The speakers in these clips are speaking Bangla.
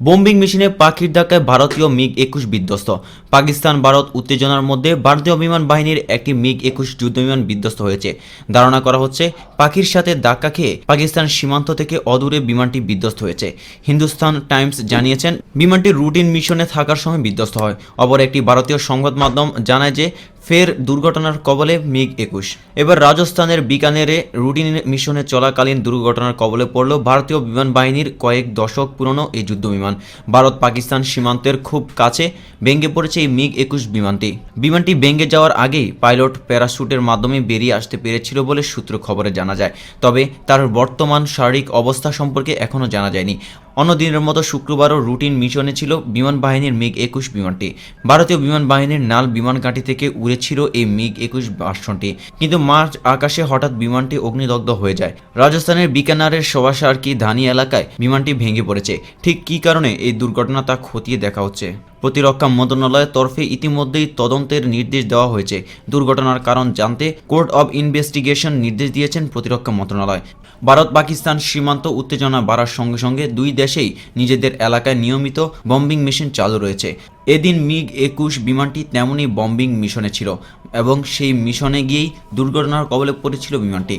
বোম্বিং মেশিনে পাখির ধাক্কায় ভারতীয় মিগ একুশ বিধ্বস্ত। পাকিস্তান, ভারত উত্তেজনার মধ্যে ভারতীয় বিমান বাহিনীর একটি মিগ একুশ যুদ্ধবিমান বিধ্বস্ত হয়েছে। ধারণা করা হচ্ছে, পাখির সাথে ধাক্কা খেয়ে পাকিস্তান সীমান্ত থেকে অদূরে বিমানটি বিধ্বস্ত হয়েছে। হিন্দুস্তান টাইমস জানিয়েছেন, বিমানটি রুটিন মিশনে থাকার সময় বিধ্বস্ত হয়। অপর একটি ভারতীয় সংবাদ মাধ্যম জানায় যে ফের দুর্ঘটনার কবলে মিগ একুশ। এবার রাজস্থানের বিকানেরে রুটিন মিশনে চলাকালীন দুর্ঘটনার কবলে পড়ল ভারতীয় বিমান বাহিনীর কয়েক দশক পুরনো এই যুদ্ধবিমান। ভারত পাকিস্তান সীমান্তের খুব কাছে ভেঙে পড়েছে এই মিগ একুশ বিমানটি। বিমানটি ভেঙে যাওয়ার আগেই পাইলট প্যারাশুটের মাধ্যমে বেরিয়ে আসতে পেরেছিল বলে সূত্র খবরে জানা যায়। তবে তার বর্তমান শারীরিক অবস্থা সম্পর্কে এখনও জানা যায়নি। অন্য দিনের মতো শুক্রবারও রুটিন মিশনে ছিল বিমান বাহিনীর মিগ একুশ বিমানটি। ভারতীয় বিমান বাহিনীর নাল বিমান ঘাঁটি থেকে উড়েছিল এই মিগ একুশ ভার্সনটি। কিন্তু মার্চ আকাশে হঠাৎ বিমানটি অগ্নিদগ্ধ হয়ে যায়। রাজস্থানের বিকানারের সবাসারকি ধানি এলাকায় বিমানটি ভেঙে পড়েছে? ঠিক কি কারণে এই দুর্ঘটনা তা খতিয়ে দেখা হচ্ছে? প্রতিরক্ষা মন্ত্রণালয়ের তরফে ইতিমধ্যেই তদন্তের নির্দেশ দেওয়া হয়েছে। দুর্ঘটনার কারণ জানতে কোর্ট অব ইনভেস্টিগেশন নির্দেশ দিয়েছেন প্রতিরক্ষা মন্ত্রণালয়। ভারত পাকিস্তান সীমান্ত উত্তেজনা বাড়ার সঙ্গে সঙ্গে দুই দেশেই নিজেদের এলাকায় নিয়মিত বম্বিং মেশিন চালু রয়েছে। এদিন মিগ একুশ বিমানটি তেমনই বম্বিং মিশনে ছিল এবং সেই মিশনে গিয়েই দুর্ঘটনার কবলে পড়েছিল বিমানটি।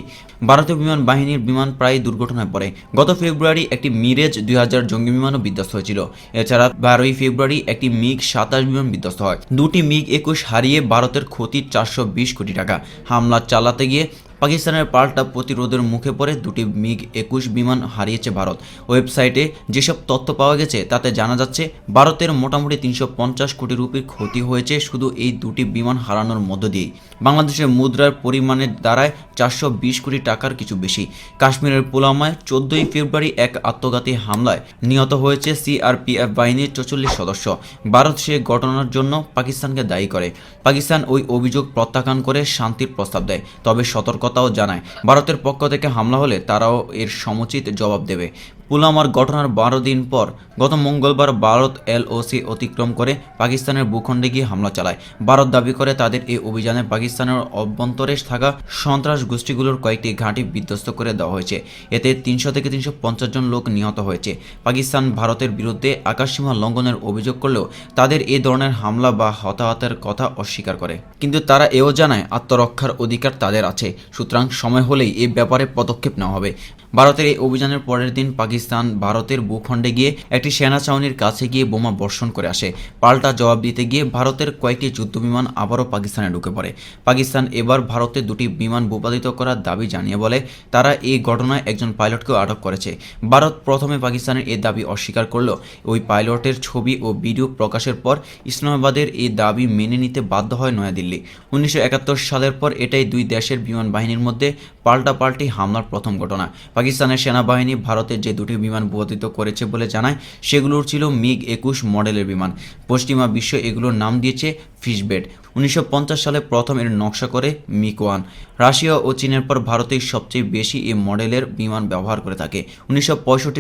ভারতীয় বিমান বাহিনীর বিমান প্রায় দুর্ঘটনায় পড়ে। গত ফেব্রুয়ারি একটি মিরেজ দুই হাজার জঙ্গি বিমানও বিধ্বস্ত হয়েছিল। এছাড়া বারোই ফেব্রুয়ারি একটি মিগ সাতাশ বিমান বিধ্বস্ত হয়। দুটি মিগ একুশ হারিয়ে ভারতের ক্ষতি চারশো বিশ কোটি টাকা। হামলা চালাতে গিয়ে পাকিস্তানের পাল্টা প্রতিরোধের মুখে পড়ে দুটি মিগ একুশ বিমান হারিয়েছে ভারত। ওয়েবসাইটে যেসব তথ্য পাওয়া গেছে, তাতে জানা যাচ্ছে, ভারতের মোটামুটি তিনশো পঞ্চাশ কোটি রুপির ক্ষতি হয়েছে শুধু এই দুটি বিমান হারানোর মধ্য দিয়েই। বাংলাদেশের মুদ্রার পরিমাণের দ্বারায় চারশো বিশ কোটি টাকার কিছু বেশি। কাশ্মীরের পুলওয়ামায় চোদ্দই ফেব্রুয়ারি এক আত্মঘাতী হামলায় নিহত হয়েছে সিআরপিএফ বাহিনীর চৌচল্লিশ সদস্য। ভারত সে ঘটনার জন্য পাকিস্তানকে দায়ী করে। পাকিস্তান ওই অভিযোগ প্রত্যাখ্যান করে শান্তির প্রস্তাব দেয়। তবে সতর্কতাও জানায়। ভারতের পক্ষ থেকে হামলা হলে তারাও এর সমুচিত জবাব দেবে। পুলওয়ামার ঘটনার বারো দিন পর গত মঙ্গলবার ভারত এলওসি অতিক্রম করে পাকিস্তানের ভূখণ্ডে গিয়ে হামলা চালায়। ভারত দাবি করে তাদের এই অভিযানে পাকিস্তানের অভ্যন্তরে থাকা সন্ত্রাস গোষ্ঠীগুলোর কয়েকটি ঘাঁটি বিধ্বস্ত করে দেওয়া হয়েছে। এতে তিনশো থেকে তিনশো পঞ্চাশ জন লোক নিহত হয়েছে। পাকিস্তান ভারতের বিরুদ্ধে আকাশসীমা লঙ্ঘনের অভিযোগ করলেও তাদের এ ধরনের হামলা বা হতাহতের কথা অস্বীকার করে। কিন্তু তারা এও জানায়, আত্মরক্ষার অধিকার তাদের আছে। সুতরাং সময় হলেই এ ব্যাপারে পদক্ষেপ নেওয়া হবে। ভারতের এই অভিযানের পরের দিন পাকিস্তান ভারতের ভূখণ্ডে গিয়ে একটি সেনা ছাউনির কাছে গিয়ে বোমা বর্ষণ করে আসে। পাল্টা জবাব দিতে গিয়ে ভারতের কয়েকটি যুদ্ধবিমান আবারও পাকিস্তানে ঢুকে পড়ে। পাকিস্তান এবার ভারতে দুটি বিমান ভূপাতিত করার দাবি জানিয়ে বলে, তারা এই ঘটনায় একজন পাইলটকেও আটক করেছে। ভারত প্রথমে পাকিস্তানের এই দাবি অস্বীকার করলেও ওই পাইলটের ছবি ও ভিডিও প্রকাশের পর ইসলামাবাদের এই দাবি মেনে নিতে বাধ্য হয় নয়াদিল্লি। উনিশশো একাত্তর সালের পর এটাই দুই দেশের বিমান বাহিনীর মধ্যে পাল্টাপাল্টি হামলার প্রথম ঘটনা। পাকিস্তানের সেনাবাহিনী ভারতের যে দুটি বিমান ভূপাতিত করেছে বলে জানায়। সেগুলোর ছিল মিগ একুশ মডেলের বিমান। পশ্চিমা বিশ্ব এগুলোর নাম দিয়েছে ফিশবেড উনিশশো সালে প্রথম এর নকশা করে মিক ওয়ান রাশিয়া ও চীনের পর ভারতেই সবচেয়ে বেশি এই মডেলের বিমান ব্যবহার করে থাকে। উনিশশো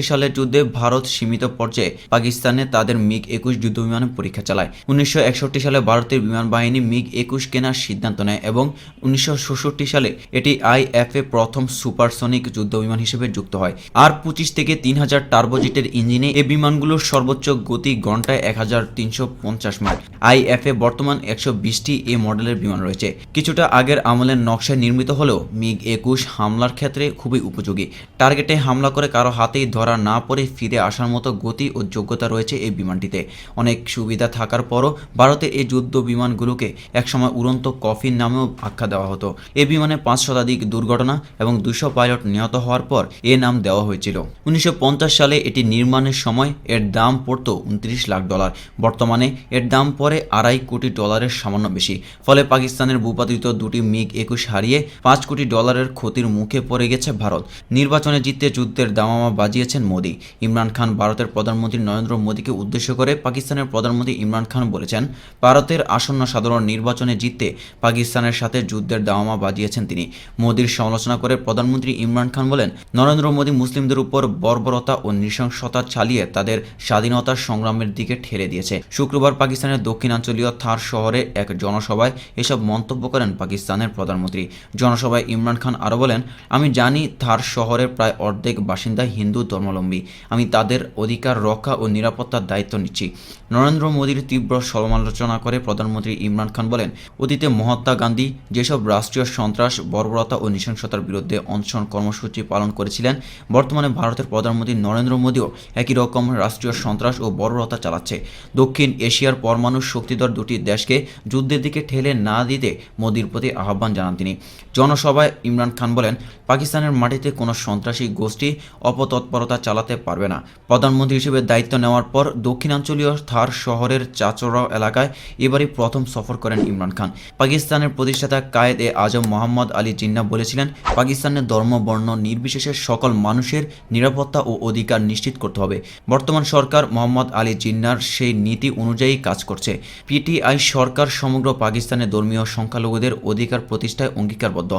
সালের যুদ্ধে ভারত সীমিত পর্যায়ে পাকিস্তানে তাদের মিগ একুশ যুদ্ধবিমানের পরীক্ষা চালায়। উনিশশো সালে ভারতের বিমান বাহিনী মিগ একুশ কেনার সিদ্ধান্ত নেয় এবং উনিশশো সালে এটি আইএফএ প্রথম সুপারসনিক যুদ্ধবিমান হিসেবে যুক্ত হয়। আর পঁচিশ থেকে তিন হাজার টার্বোজিটের ইঞ্জিনে এই বিমানগুলোর সর্বোচ্চ গতি ঘন্টায় এক হাজার তিনশো পঞ্চাশ মাইল। আই আইএফএ বর্তমান একশো বিশটি এ মডেলের বিমান রয়েছে। কিছুটা আগের আমলের নকশায় নির্মিত হলেও মিগ একুশ হামলার ক্ষেত্রে খুবই উপযোগী। টার্গেটে হামলা করে কারও হাতেই ধরা না পড়ে ফিরে আসার মতো গতি ও যোগ্যতা রয়েছে এই বিমানটিতে। অনেক সুবিধা থাকার পরও ভারতে এই যুদ্ধ বিমানগুলোকে একসময় উড়ন্ত কফিন নামেও আখ্যা দেওয়া হতো। এ বিমানে পাঁচ শতাধিক দুর্ঘটনা এবং দুশো পাইলট নিহত হওয়ার পর এ নাম দেওয়া হয়েছিল। উনিশশো পঞ্চাশ সালে এটি নির্মাণের সময় এর দাম পড়তো উনত্রিশ লাখ ডলার। বর্তমানে এর দাম পড়ে আড়াই কোটি ডলারের সামান্য বেশি। ফলে পাকিস্তানের ভূপাতিত দুটি মিগ একুশ হারিয়ে পাঁচ কোটি ডলারের ক্ষতির মুখে পড়ে গেছে ভারত। নির্বাচনে জিততে যুদ্ধের দামামা বাজিয়েছেন মোদী। ইমরান খান ভারতের প্রধানমন্ত্রী নরেন্দ্র মোদীকে উদ্দেশ্য করে পাকিস্তানের প্রধানমন্ত্রী ইমরান খান বলেছেন, ভারতের আসন্ন সাধারণ নির্বাচনে জিততে পাকিস্তানের সাথে যুদ্ধের দামামা বাজিয়েছেন তিনি। মোদীর সমালোচনা করে প্রধানমন্ত্রী ইমরান খান বলেন, নরেন্দ্র মোদী মুসলিমদের উপর বর্বরতা ও নৃশংসতা চালিয়ে তাদের স্বাধীনতার সংগ্রামের দিকে ঠেলে দিয়েছে। শুক্রবার পাকিস্তানের দক্ষিণাঞ্চলীয় থার শহরে এক জনসভায় এসব মন্তব্য করেন পাকিস্তানের প্রধানমন্ত্রী। জনসভায় ইমরান খান আরও বলেন, আমি জানি থার শহরের প্রায় অর্ধেক বাসিন্দা হিন্দু ধর্মাবলম্বী। আমি তাদের অধিকার রক্ষা ও নিরাপত্তার দায়িত্ব নিচ্ছি। নরেন্দ্র মোদীর তীব্র সমালোচনা করে প্রধানমন্ত্রী ইমরান খান বলেন, অতীতে মহাত্মা গান্ধী যেসব রাষ্ট্রীয় সন্ত্রাস, বর্বরতা ও নৃশংসতার বিরুদ্ধে অনশন কর্মসূচি পালন করেছিলেন, বর্তমানে ভারতের প্রধানমন্ত্রী নরেন্দ্র মোদীও একই রকম রাষ্ট্রীয় সন্ত্রাস ও বর্বরতা চালাচ্ছে। দক্ষিণ এশিয়ার পরমাণু শক্তিধর দুটি দেশকে যুদ্ধের দিকে ঠেলে না দিতে মোদীর প্রতি আহ্বান জানান তিনি। জনসভায় ইমরান খান বলেন, পাকিস্তানের মাটিতে কোনো সন্ত্রাসী গোষ্ঠী অপতৎপরতা চালাতে পারবে না। প্রধানমন্ত্রী হিসেবে দায়িত্ব নেওয়ার পর দক্ষিণাঞ্চলীয় থার শহরের চাচরা এলাকায় এবারই প্রথম সফর করেন ইমরান খান। পাকিস্তানের প্রতিষ্ঠাতা কায়েদ এ আজম মোহাম্মদ আলী জিন্না বলেছিলেন, পাকিস্তানের ধর্ম, বর্ণ নির্বিশেষে সকল মানুষের নিরাপত্তা ও অধিকার নিশ্চিত করতে হবে। বর্তমান সরকার মোহাম্মদ আলী জিন্নার সেই নীতি অনুযায়ী কাজ করছে। পিটিআই সরকার সমগ্র পাকিস্তানের ধর্মীয় সংখ্যালঘুদের অধিকার প্রতিষ্ঠায় অঙ্গীকারবদ্ধ।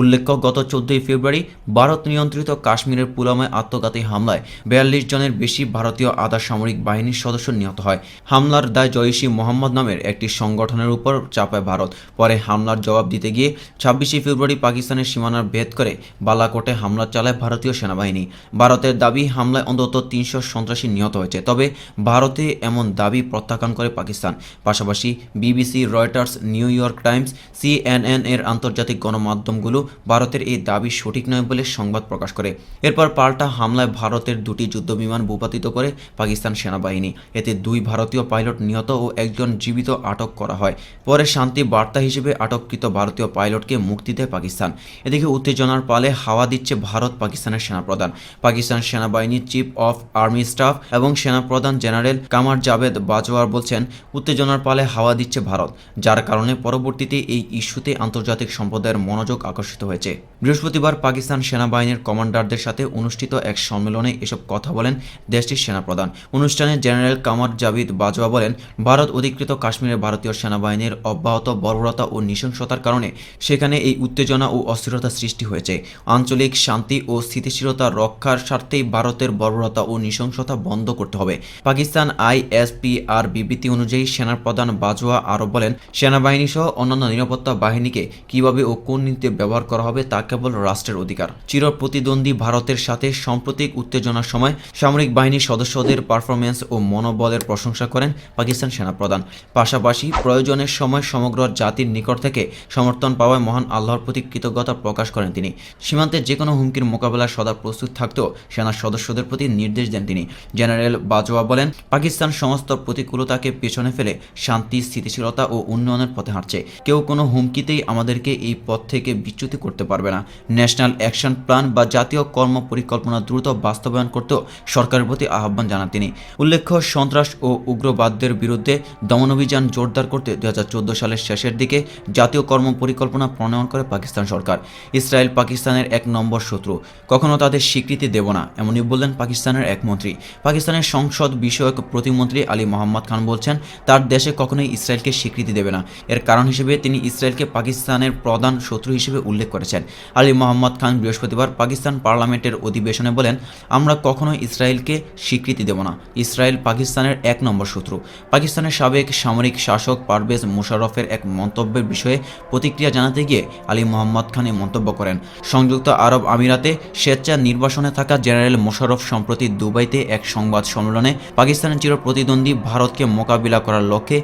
উল্লেখ্য, গত চোদ্দই ফেব্রুয়ারি ভারত নিয়ন্ত্রিত কাশ্মীরের পুলওয়ামায় আত্মঘাতী হামলায় বিয়াল্লিশ জনের বেশি ভারতীয় আধা সামরিক বাহিনীর সদস্য নিহত হয়। হামলার দায় জয়সী মোহাম্মদ নামের একটি সংগঠনের উপর চাপায় ভারত। পরে হামলার জবাব দিতে গিয়ে ছাব্বিশে ফেব্রুয়ারি পাকিস্তানের সীমানার ভেদ করে বালাকোটে হামলা চালায় ভারতীয় সেনাবাহিনী। ভারতের দাবি, হামলায় অন্তত তিনশো সন্ত্রাসী নিহত হয়েছে। তবে ভারতে এমন দাবি প্রত্যাখ্যান করে পাকিস্তান। পাশাপাশি BBC, Reuters, New York Times, CNN এর আন্তর্জাতিক গণমাধ্যমগুলো ভারতের এই দাবি সঠিক নয় বলে সংবাদ প্রকাশ করে। এরপর পাল্টা হামলায় ভারতের দুটি যুদ্ধবিমান ভূপাতিত করে পাকিস্তান সেনাবাহিনী। এতে দুই ভারতীয় পাইলট নিহত ও একজন জীবিত আটক করা হয়। পরে শান্তি বার্তা হিসেবে আটককৃত ভারতীয় পাইলটকে মুক্তি দেয় পাকিস্তান। এদিকে উত্তেজনার পালে হাওয়া দিচ্ছে ভারত পাকিস্তানের সেনাপ্রধান। পাকিস্তান সেনাবাহিনীর চিফ অফ আর্মি স্টাফ এবং সেনাপ্রধান জেনারেল কামার জাভেদ বাজওয়ার বলছেন, উত্তেজনার পালে হাওয়া দিচ্ছে ভারত, যার কারণে পরবর্তীতে এই ইস্যুতে আন্তর্জাতিক সম্প্রদায়ের মনোযোগ আকর্ষিত হয়েছে। বৃহস্পতিবার পাকিস্তান সেনাবাহিনীর কমান্ডারদের সাথে অনুষ্ঠিত এক সম্মেলনে এসব কথা বলেন দেশটির সেনাপ্রধান। অনুষ্ঠানে জেনারেল কামার জাভিদ বাজওয়া বলেন, ভারত অধিকৃত কাশ্মীরের ভারতীয় সেনাবাহিনীর অব্যাহত বর্বরতা ও নৃশংসতার কারণে সেখানে এই উত্তেজনা ও অস্থিরতা সৃষ্টি হয়েছে। আঞ্চলিক শান্তি ও স্থিতিশীলতা রক্ষার স্বার্থেই ভারতের বর্বরতা ও নৃশংসতা বন্ধ করতে হবে। পাকিস্তান আইএসপিআর বিবৃতি অনুযায়ী সেনার প্রধান বাজওয়া আরও বলেন সেনাবাহিনী সহ অন্যান্য নিরাপত্তা বাহিনীকে কীভাবে ও কোন নীতিতে ব্যবহার করা হবে তা কেবল রাষ্ট্রের অধিকার। চির প্রতিদ্বন্দ্বী ভারতের সাথে সাম্প্রতিক উত্তেজনার সময় সামরিক বাহিনীর সদস্যদের পারফরমেন্স ও মনোবলের প্রশংসা করেন পাকিস্তান সেনাপ্রধান। পাশাপাশি প্রয়োজনের সময় সমগ্র জাতির নিকট থেকে সমর্থন পাওয়ায় মহান আল্লাহর প্রতি কৃতজ্ঞতা প্রকাশ করেন তিনি। সীমান্তে যে কোনো হুমকির মোকাবেলায় সদা প্রস্তুত থাকতেও সেনার সদস্যদের প্রতি নির্দেশ দেন তিনি। জেনারেল বাজওয়া বলেন, পাকিস্তান সমস্ত প্রতিকূলতাকে পেছনে ফেলে শান্তি স্থিতিশীলতা ও উন্নয়নের পথে হাঁটছে। কেউ কোনো হুমকিতেই আমাদেরকে এই পথ থেকে বিচ্যুতি করতে পারবে না। ন্যাশনাল অ্যাকশন প্ল্যান বা জাতীয় কর্ম পরিকল্পনা দ্রুত বাস্তবায়ন করতেও সরকারের প্রতি আহ্বান জানান তিনি। উল্লেখ্য, সন্ত্রাস ও উগ্রবাদদের বিরুদ্ধে দমন অভিযান জোরদার করতে দু সালের শেষের দিকে জাতীয় কর্ম পরিকল্পনা প্রণয়ন করে পাকিস্তান সরকার। ইসরায়েল পাকিস্তানের এক নম্বর শত্রু। কখনো তাদের স্বীকৃতি দেব না, এমনই বললেন পাকিস্তানের এক মন্ত্রী। পাকিস্তানের সংসদ বিষয়ক প্রতিমন্ত্রী আলী মোহাম্মদ খান বলছেন, তার দেশে কখনোই ইসরায়েলকে স্বীকৃতি দেবে না। এর কারণ হিসেবে তিনি ইসরায়েলকে পাকিস্তানের প্রধান শত্রু হিসেবে উল্লেখ করেছেন। আলী মোহাম্মদ খান বৃহস্পতিবার পাকিস্তান পার্লামেন্টের অধিবেশনে বলেন, আমরা কখনোই ইসরায়েলকে স্বীকৃতি দেব না। ইসরায়েল পাকিস্তানের এক নম্বর শত্রু। পাকিস্তানের সাবেক সামরিক শাসক পারভেজ মুশারফের এক মন্তব্যের বিষয়ে প্রতিক্রিয়া জানাতে গিয়ে আলী মোহাম্মদ খান এই মন্তব্য করেন। সংযুক্ত আরব আমিরাতে স্বেচ্ছা নির্বাসনে থাকা জেনারেল মোশাররফ সম্প্রতি দুবাইতে এক সংবাদ সম্মেলনে পাকিস্তানের চির প্রতিদ্বন্দ্বী ভারতকে মোকাবিলা করার লক্ষ্যে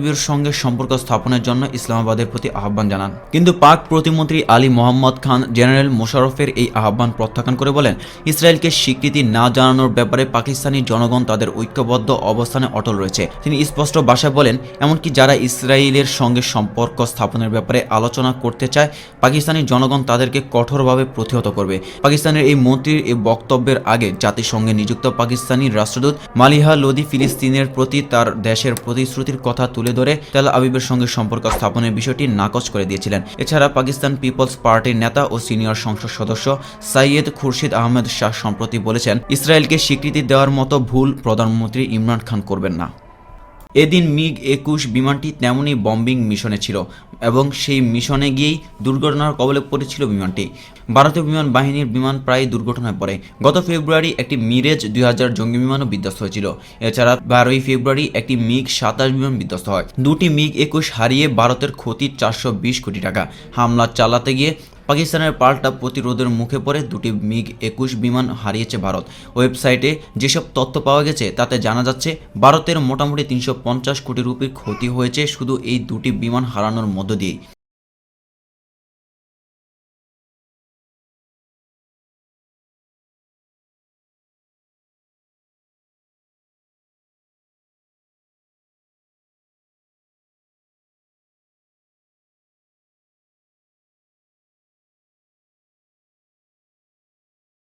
তেলাবিবের সঙ্গে সম্পর্ক স্থাপনের জন্য ইসলামাবাদের প্রতি আহ্বান জানান। কিন্তু পাক প্রতিমন্ত্রী আলী মোহাম্মদ খান, জেনারেল মোশাররফের এই আহ্বান প্রত্যাখ্যান করে বলেন, ইসরায়েলকে স্বীকৃতি না জানানোর ব্যাপারে পাকিস্তানি জনগণ তাদের ঐক্যবদ্ধ অবস্থানে অটল রয়েছে। তিনি স্পষ্ট ভাষায় বলেন, এমনকি যারা ইসরায়েলের সঙ্গে সম্পর্ক স্থাপনের ব্যাপারে আলোচনা করতে চায়, পাকিস্তানি জনগণ তাদেরকে কঠোরভাবে প্রতিহত করবে। পাকিস্তানের এই মন্ত্রীর এই বক্তব্যের আগে জাতিসংঘে নিযুক্ত পাকিস্তানি রাষ্ট্রদূত মালিহা লোদি ফিলিস্তিনের প্রতি তার দেশের প্রতিশ্রুতির কথা তুলে ধরে তেল আবিবের সঙ্গে সম্পর্ক স্থাপনের বিষয়টি নাকচ করে দিয়েছিলেন। এছাড়া পাকিস্তান পিপলস পার্টির নেতা ও সিনিয়র সংসদ সদস্য সাইয়েদ খুরশিদ আহমেদ শাহ সম্প্রতি বলেছেন, ইসরায়েলকে স্বীকৃতি দেওয়ার মতো ভুল প্রধানমন্ত্রী ইমরান খান করবেন না। এদিন মিগ একুশ বিমানটি তেমনই বম্বিং মিশনে ছিল। এবং সেই মিশনে গিয়েই দুর্ঘটনার কবলে পড়েছিল বিমানটি। ভারতীয় বিমান বাহিনীর বিমান প্রায় দুর্ঘটনায় পড়ে। গত ফেব্রুয়ারি একটি মিরেজ দুই হাজার জঙ্গি বিমানও বিধ্বস্ত হয়েছিল। এছাড়া বারোই ফেব্রুয়ারি একটি মিগ সাতাশ বিমান বিধ্বস্ত হয়। দুটি মিগ একুশ হারিয়ে ভারতের ক্ষতি চারশো বিশ কোটি টাকা। হামলা চালাতে গিয়ে পাকিস্তানের পাল্টা প্রতিরোধের মুখে পড়ে দুটি মিগ একুশ বিমান হারিয়েছে ভারত। ওয়েবসাইটে যেসব তথ্য পাওয়া গেছে, তাতে জানা যাচ্ছে, ভারতের মোটামুটি তিনশো পঞ্চাশ কোটি রুপির ক্ষতি হয়েছে শুধু এই দুটি বিমান হারানোর মধ্য দিয়েই।